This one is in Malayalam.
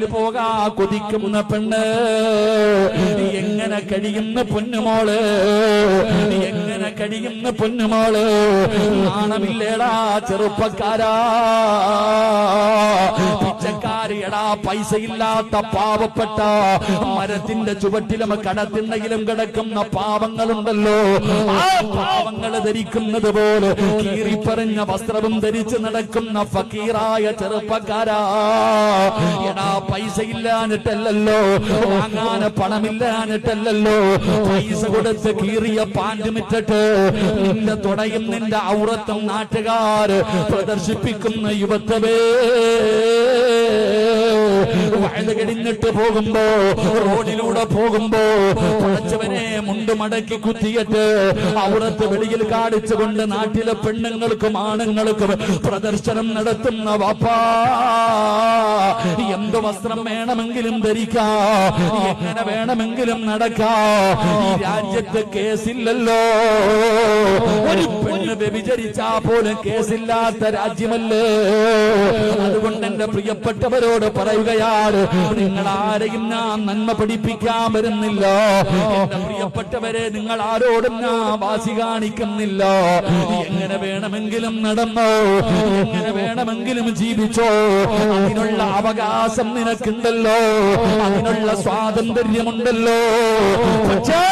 പോകാ കൊതിക്കുന്ന പെണ്ണ്. എങ്ങനെ കഴിയുന്ന പൊന്നുമോൾ? എങ്ങനെ കഴിയുന്ന പൊന്നുമോൾ? നാണമില്ലേടാ ചെറുപ്പക്കാരാ. പിച്ചക്കാരിയടാ പൈസ ഇല്ലാത്ത പാവപ്പെട്ട മരത്തിന്റെ ചുവട്ടിലും കടത്തിണ്ണയിലും കിടക്കുന്ന പാവങ്ങളുണ്ടല്ലോ. ആ പാവങ്ങൾ ധരിക്കുന്നത് പോലെ കീറിപ്പറഞ്ഞ വസ്ത്രവും ധരിച്ച് നടക്കുന്ന ഫക്കീറായ ചെറുപ്പക്കാരാ. എടാ പൈസ ഇല്ലാഞ്ഞിട്ടല്ലോ വാങ്ങാന് പണമില്ലാഞ്ഞിട്ടല്ലോ പൈസ കൊടുത്ത് കീറിയ പാന്റ് മിറ്റിട്ട് നിന്റെ തുടയും നിന്റെ ഔറത്തും നാട്ടുകാർ പ്രദർശിപ്പിക്കുന്ന യുവത്വമേ. വഴുത കഴിഞ്ഞിട്ട് പോകുമ്പോ റോഡിലൂടെ പോകുമ്പോ പടച്ചവനെ മുണ്ട് മടക്കി കുത്തിയിട്ട് അവിടത്തെ വെളിയിൽ കാണിച്ചുകൊണ്ട് നാട്ടിലെ പെണ്ണുങ്ങൾക്കും ആണുങ്ങൾക്കും പ്രദർശനം നടത്തുന്ന വാപ്പാ എന്ത് വസ്ത്രം വേണമെങ്കിലും ധരിക്കാ എങ്ങനെ വേണമെങ്കിലും നടക്കാ രാജ്യത്ത് കേസില്ലല്ലോ. ഒരു പെണ്ണ് വ്യഭിചരിച്ചാ പോലും കേസില്ലാത്ത രാജ്യമല്ലേ? അതുകൊണ്ട് എന്റെ പ്രിയപ്പെട്ടവരോട് പറയുകയാണ് നിങ്ങൾ ആരെയും ഞാൻ നന്മ പഠിപ്പിക്കാൻ വരുന്നില്ല. പ്രിയപ്പെട്ടവരെ നിങ്ങൾ ആരോടും ഞാൻ വാശി കാണിക്കുന്നില്ല. എങ്ങനെ വേണമെങ്കിലും നടന്നോ? എങ്ങനെ വേണമെങ്കിലും ജീവിച്ചോ? അതിനുള്ള അവകാശം നിനക്കുണ്ടല്ലോ. അതിനുള്ള സ്വാതന്ത്ര്യമുണ്ടല്ലോ. പക്ഷേ